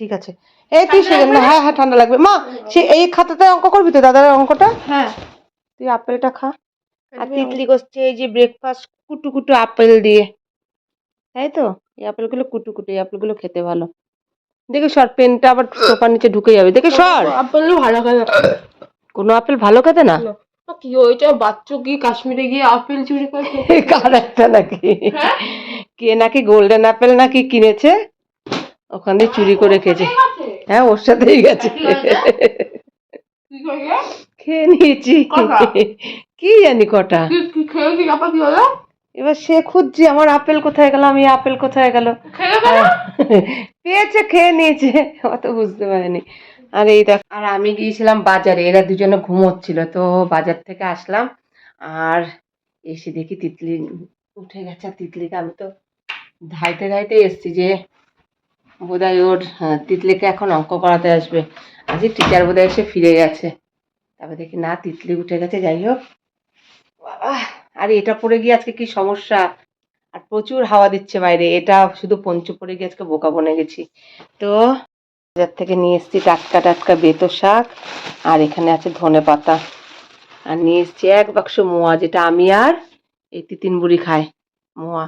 ঠিক আছে। এই তুই হ্যাঁ হ্যাঁ ঠান্ডা লাগবে। মা সে এই খাতাতে অঙ্ক করবি তো দাদার অঙ্কটা? হ্যাঁ। তুই আপেলটা খা। আর তিতলি করছে এই যে ব্রেকফাস্ট কুটু কুটু আপেল দিয়ে। তাই তো? এই আপেলগুলো কুটু কুটু এই আপেলগুলো খেতে ভালো। দেখে সর পেনটা আবার সোফার নিচে ঢুকে যাবে। দেখে সর। আপেল ভালো খাবে কোনো আপেল ভালো খেতে না? কি হয়েছে বাচ্চা কি কাশ্মীরে গিয়ে আপেল চুরি করে খেতে? কার একটা নাকি? হ্যাঁ? কে নাকি গোল্ডেন আপেল নাকি কিনেছে? ওখান দিয়ে চুরি করে খেয়েছে। হ্যাঁ ওর সাথেই গেছে? খেয়ে নিয়েছি? কি জানি কটা? এবার সে খুঁজছে আমার আপেল কোথায় গেল? আমি আপেল কোথায় গেল? পেয়েছে খেয়ে নিয়েছে। অত বুঝতে পারেনি। আর এই দেখ আর আমি গিয়েছিলাম বাজারে এরা দুজনে ঘুমোচ্ছিল। তো বাজার থেকে আসলাম আর এসে দেখি তিতলি উঠে গেছে। তিতলিকে আমি তো ধাইতে ধাইতে এসছি যে বোধহয় ওর হ্যাঁ, তিতলিকে এখন অঙ্ক করাতে আসবে। আজকে টিচার বোধহয় এসে ফিরে গেছে। তারপর দেখি না তিতলি উঠে গেছে যাই হোক। আর এটা পড়ে গিয়ে আজকে কি সমস্যা? আর প্রচুর হাওয়া দিচ্ছে বাইরে। এটা শুধু পঞ্চু পড়ে গিয়ে আজকে বোকা বনে গেছি। তো বাজার থেকে নিয়ে এসেছি টাটকা টাটকা বেতো শাক আর এখানে আছে ধনে পাতা। আর নিয়ে এসেছি এক বাক্স মোয়া যেটা আমি আর এই তিতিন বুড়ি খায় মোয়া।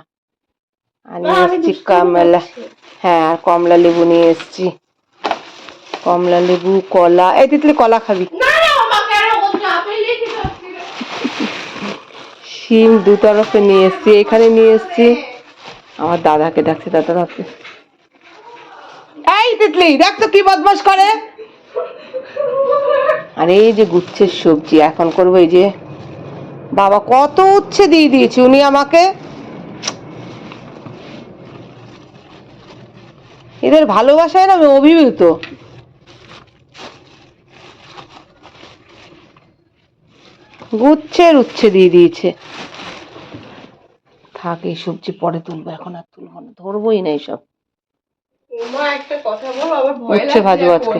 আর নিয়ে এসেছি কমলা। হ্যাঁ আর কমলা লেবু নিয়ে এসেছি। কমলা লেবু কলা। এই তিতলি কলা খাবি। শিম দু তরফে নিয়ে এসেছি এখানে নিয়ে এসেছি। আমার দাদাকে ডাকছে দাদা ডাকছে এই তিতলি দেখ তো কি বদমাস করে। আর এই যে গুচ্ছের সবজি এখন করব এই যে। বাবা কত উচ্ছে দিয়ে দিয়েছি উনি আমাকে। এদের ভালোবাসায় না আমি অভিভূত। গুচ্ছের উচ্ছে দিয়ে দিয়েছে। থাক এই সবজি পরে তুলবো এখন আর তুলবো না ধরবোই না এইসব উচ্ছে ভাজবো আজকে।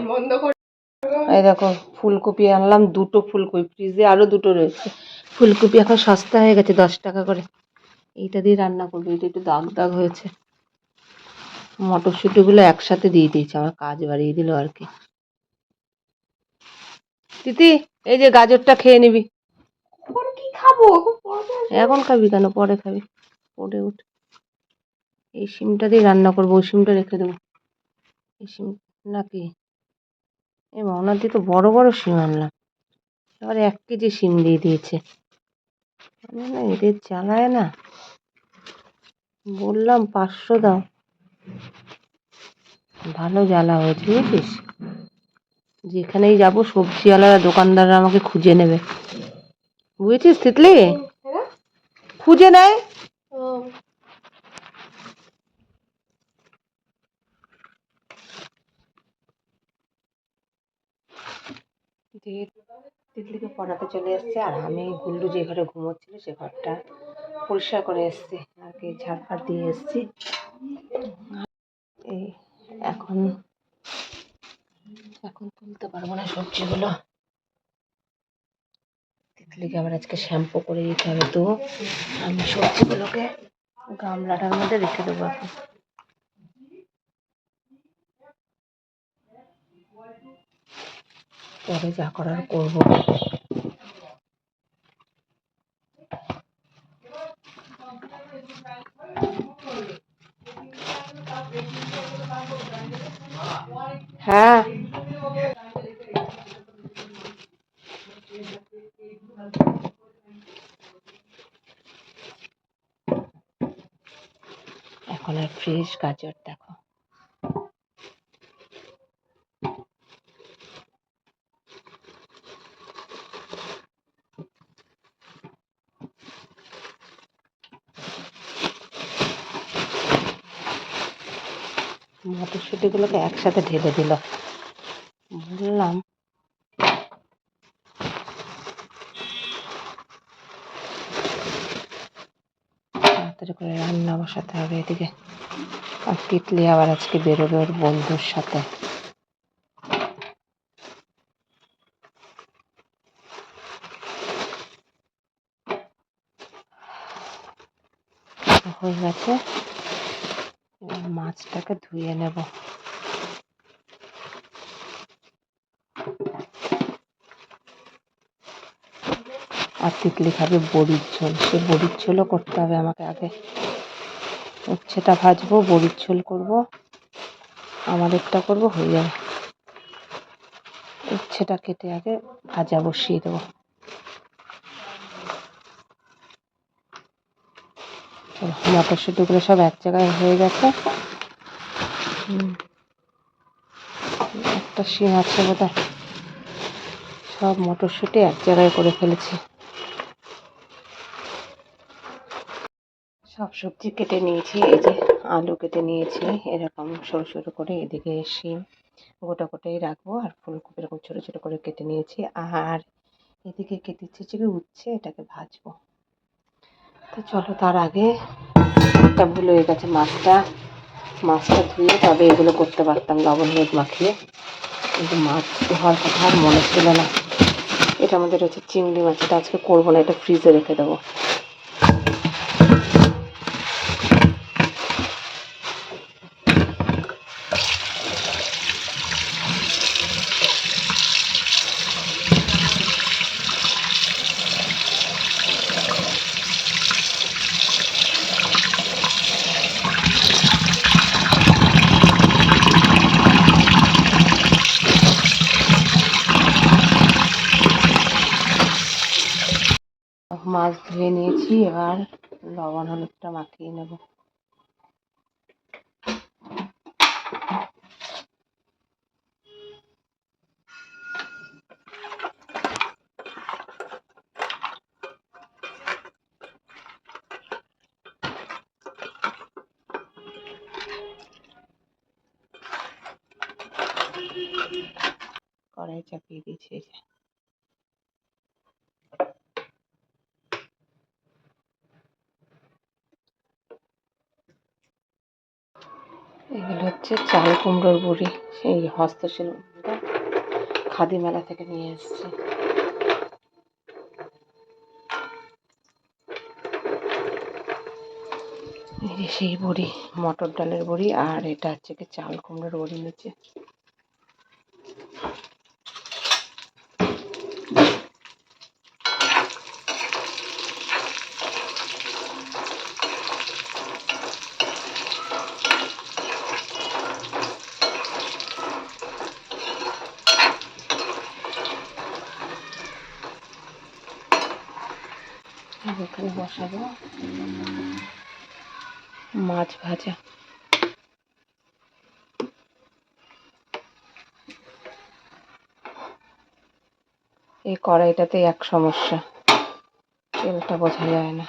এই দেখো ফুলকপি আনলাম দুটো ফুলকপি ফ্রিজে আরও দুটো রয়েছে। ফুলকপি এখন সস্তা হয়ে গেছে দশ টাকা করে। এইটা দিয়ে রান্না করব এটা একটু দাগ দাগ হয়েছে। মটরশুঁটিগুলো একসাথে দিয়ে দিয়েছে আমার কাজ বাড়িয়ে দিল আর কি। তিতি এই যে গাজরটা খেয়ে নিবি। এখন খাব? এখন খাবি কেন? পরে খাবি। পরে উঠ। এই সিমটা দিয়ে রান্না করব ওই সিমটা রেখে দেবো। এই সিম নাকি? মনার দিয়ে তো বড় বড় সিম আনলাম। এবার এক কেজি সিম দিয়ে দিয়েছে। না এদের জ্বালায় না। বললাম পাঁচশো দাও। ভালো জ্বালা হয়েছে, বুঝেছিস? যেখানেই যাব, সবজিওয়ালারা, দোকানদাররা আমাকে খুঁজে নেবে। বুঝেছিস, তিতলি? খুঁজে নেয়? তিতলিকে পড়াতে চলে এসছে, আর আমি গুল্লু যে ঘরে ঘুমোচ্ছিল, সে ঘরটা পরিষ্কার করে এসছি, আর কি ঝাড়ফাড় দিয়ে এসছি। এখন এখন তুলতে পারব না সবজিগুলো। তিতলিকে আবার আজকে শ্যাম্পু করে দিতে হবে তো। আমি সবজিগুলোকে গামলাটার মধ্যে রেখে দেবো এখন। পরে যা করার করব হ্যাঁ এখন আর ফ্রেশ গাজর দেখো। মটরশুঁটিগুলোকে একসাথে ঢেলে দিল। বললাম তাড়াতাড়ি করে রান্না বসাতে হবে এদিকে। আর তিতলি আবার আজকে বেরোবে ওর বন্ধুর সাথে। হয়ে গেছে। মাছটাকে ধুয়ে নেব। আর তিতলি খাবে বড়ির ঝোল। সে বড়ির ঝোলও করতে হবে আমাকে আগে। উচ্ছেটা ভাজবো, বড়ির ঝোল করব, আমাদেরটা করব, হয়ে যাবে। উচ্ছেটা কেটে আগে ভাজা বসিয়ে দেবো। মটরশুঁটিগুলো সব এক জায়গায় হয়ে গেছে। একটা শিম আছে বোধ সব মটরশুঁটি এক জায়গায় করে ফেলেছি। সব সবজি কেটে নিয়েছি, এই যে আলু কেটে নিয়েছি, এরকম সরু সরু করে এদিকে শিম গোটা গোটাই রাখব আর ফুলকপি এরকম ছোটো ছোটো করে কেটে নিয়েছি। আর এদিকে কেটে হচ্ছে কি উচ্ছে, এটাকে ভাজবো। তো চলো তার আগে একটা ভুল হয়ে গেছে মাছটা। মাছটা ধুয়ে তবে এগুলো করতে পারতাম, লবণ হলুদ মাখিয়ে। কিন্তু মাছ ধোয়ার কথা আর মনে ছিল না। এটা আমাদের হচ্ছে চিংড়ি মাছ, এটা আজকে করব না, এটা ফ্রিজে রেখে দেবো। মাছ ধুয়ে নিয়েছি এবার লবণ হলুদটা মাখিয়ে নেব। কড়াই চাপিয়ে দিয়েছি এগুলো হচ্ছে চাল কুমড়োর বড়ি সেই হস্তশিল্পটা খাদি মেলা থেকে নিয়ে এসেছি। সেই বড়ি, মটর ডালের বড়ি, আর এটা হচ্ছে কি চাল কুমড়োর বড়ি নিচে আর এখানে বসাবো। মাছ ভাজা। এই কড়াইটাতে এক সমস্যা। তেলটা বোঝা যায় না।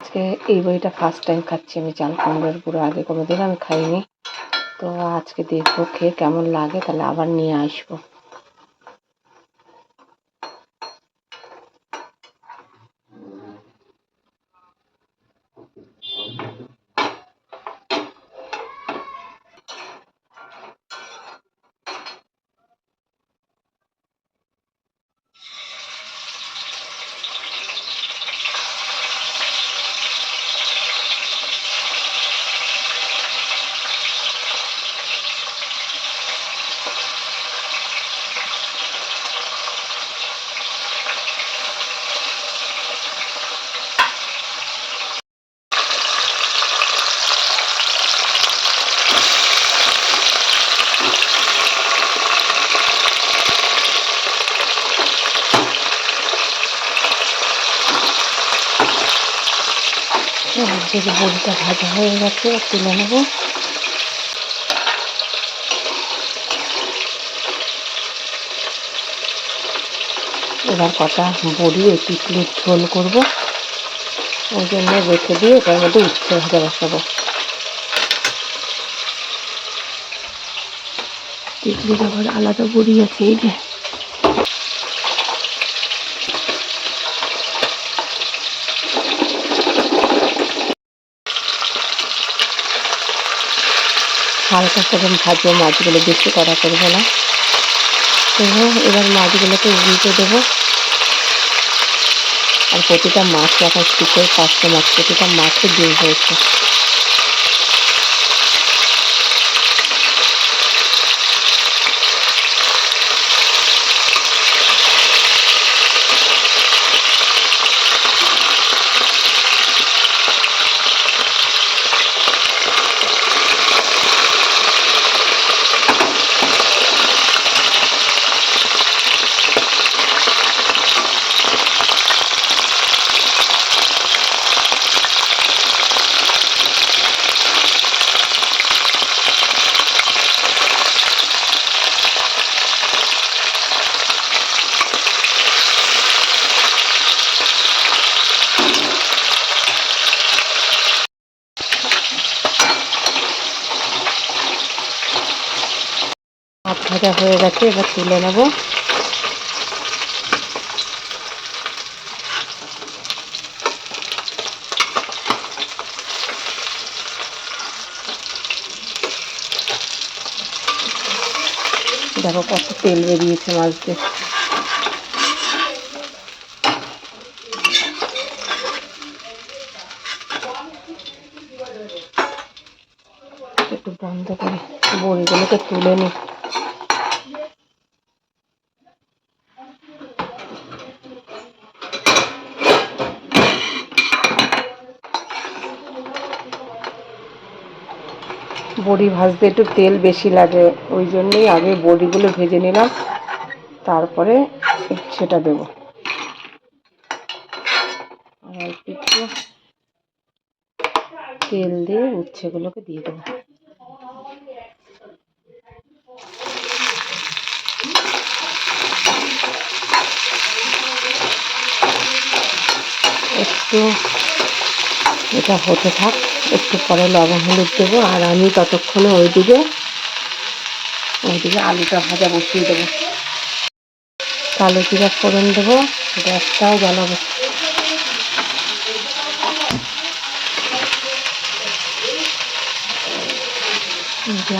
আজকে এই বইটা ফার্স্ট টাইম খাচ্ছি। আমি চাল কুমড়োর গুঁড়ো আগে কোনোদিন আমি খাইনি। তো আজকে দেখব খেয়ে কেমন লাগে তাহলে আবার নিয়ে আসব। যে বড়িটা ভাজা হয়ে গেছে তুলে নেব। এবার কটা বড়ি এই পিকলির ঝোল করব। ওই জন্য রেখে দিয়ে এটার মধ্যে উচ্ছে ভাজা বসাবো। পিকলির আবার আলাদা বড়ি আছে, এই যে। হালকা করে ভাজবো, মাছগুলো বেশি কড়া করব না। তবু এবার মাছগুলোকে উল্টে দেবো। আর প্রতিটা মাছ রাখার শীতের পাঁচটা মাছ, প্রতিটা মাছে ডিম হয়েছে ভাজা হয়ে গেছে, এবার তুলে নেব। দেখো কত তেল বেরিয়েছে মাছ দিয়ে একটু বন্ধ করে বড়িগুলোকে তুলে নি বড়ি ভাজতে একটু তেল বেশি লাগে, ওই জন্যই আগে বড়িগুলো ভেজে নিলাম, তারপরে সেটা দেবো। আর একটু তেল দিয়ে উচ্ছেগুলোকে দিয়ে দেবো। একটু এটা হতে থাক। একটু পরে লবণ হলুদ দেবো আর আমি ততক্ষণে ওইদিকে ওইদিকে আলুটা ভাজা বসিয়ে দেবো। কালো জিরা ফোড়ন দেবো, গ্যাসটাও জ্বালাবো।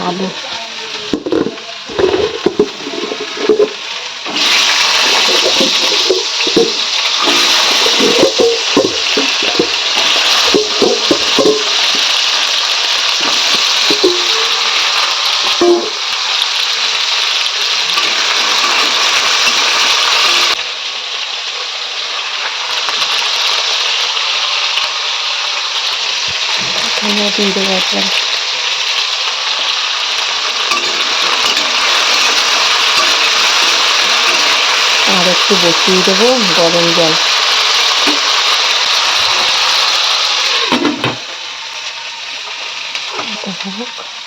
আলু দিয়ে দেবো আর একটু বসিয়ে দেবো গরম জল। হোক।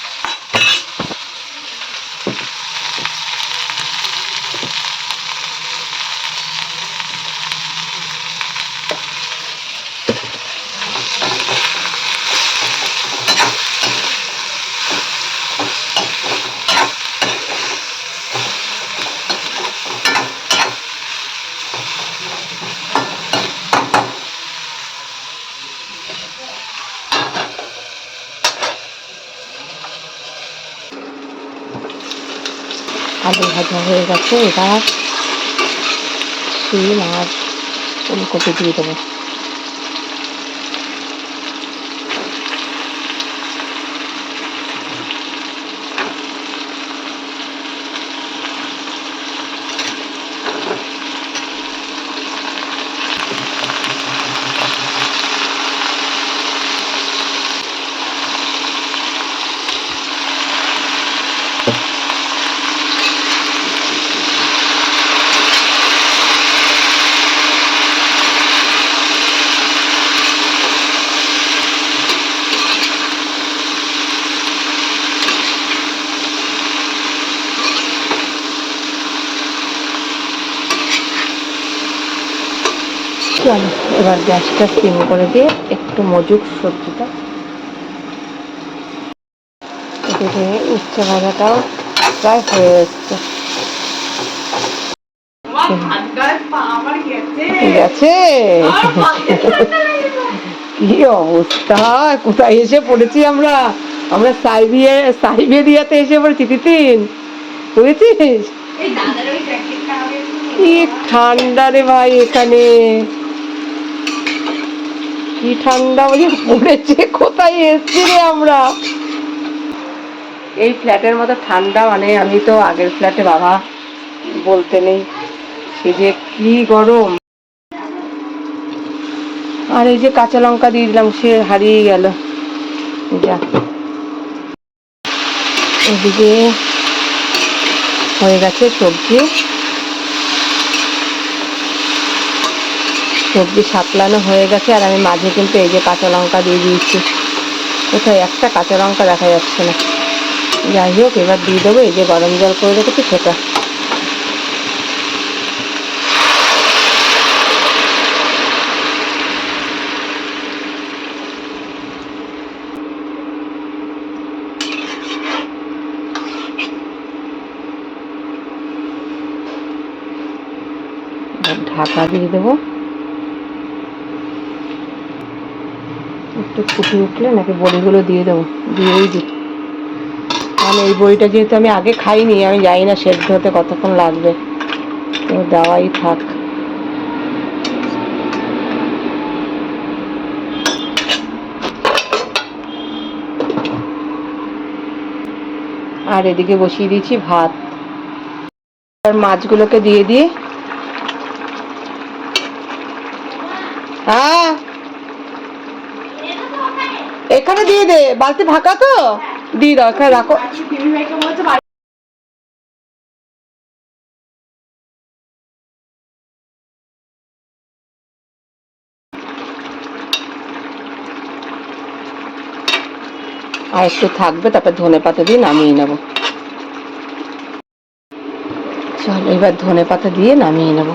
আলু ভাজা হয়ে গেছে এবার শিম আর ফুলকপি দিয়ে দেবো চলো এবার গ্যাসটা সিম করে দিয়ে একটু মজুক সবজিটা। এদিকে উচ্ছে ভাজাটাও প্রায় হয়ে এসছে। গেছে? কি অবস্থা? কোথায় এসে পড়েছি আমরা? আমরা সাইবিয়ে সাইবেরিয়াতে এসে পড়েছি তিতিন। বুঝেছিস কি ঠান্ডা রে ভাই এখানে। কি ঠান্ডা বলি পড়েছে, কোথায় এসছি রে আমরা? এই ফ্ল্যাটের মতো ঠান্ডা মানে আমি তো আগের ফ্ল্যাটে বাবা বলতে নেই। সে যে কি গরম। আর এই যে কাঁচা লঙ্কা দিয়ে দিলাম, সে হারিয়ে গেল। যা। এদিকে হয়ে গেছে সবজি। সবজি সাপলানো হয়ে গেছে আর আমি মাঝে কিন্তু এই যে কাঁচা লঙ্কা দিয়ে দিয়েছি। কোথায় একটা কাঁচা লঙ্কা দেখা যাচ্ছে না। যাই হোক, এবার দিয়ে দেবো, এই যে গরম জল করে রেখেছি সেটা। ঢাকা দিয়ে দেবো। একটু ফুটে উঠলে নাকি বড়িগুলো দিয়ে দেবো, দিয়েই দিই। কারণ এই বড়িটা যেহেতু আমি আগে খাইনি, আমি জানি না সেদ্ধ হতে কতক্ষণ লাগবে। দেওয়াই থাক। আর এদিকে বসিয়ে দিয়েছি ভাত। আর মাছগুলোকে দিয়ে দিয়ে হ্যাঁ দে বালতি ফাঁকা তো? দাও এখানে রাখো। আর একটু থাকবে, তারপর ধনে পাতা দিয়ে নামিয়ে নেব। চল, এবার ধনে পাতা দিয়ে নামিয়ে নেব।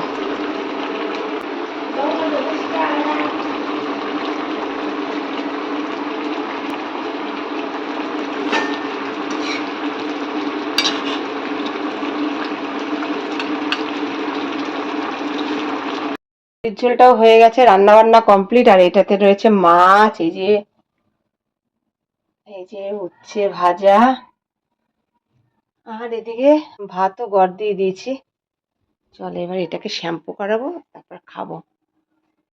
ঝোলটাও হয়ে গেছে রান্না বান্না কমপ্লিট আর এটাতে রয়েছে মাছ, এই যে এই যে উচ্ছে ভাজা, আর এদিকে ভাতও গড় দিয়ে দিয়েছি। চলো এবার এটাকে শ্যাম্পু করাবো, তারপর খাব।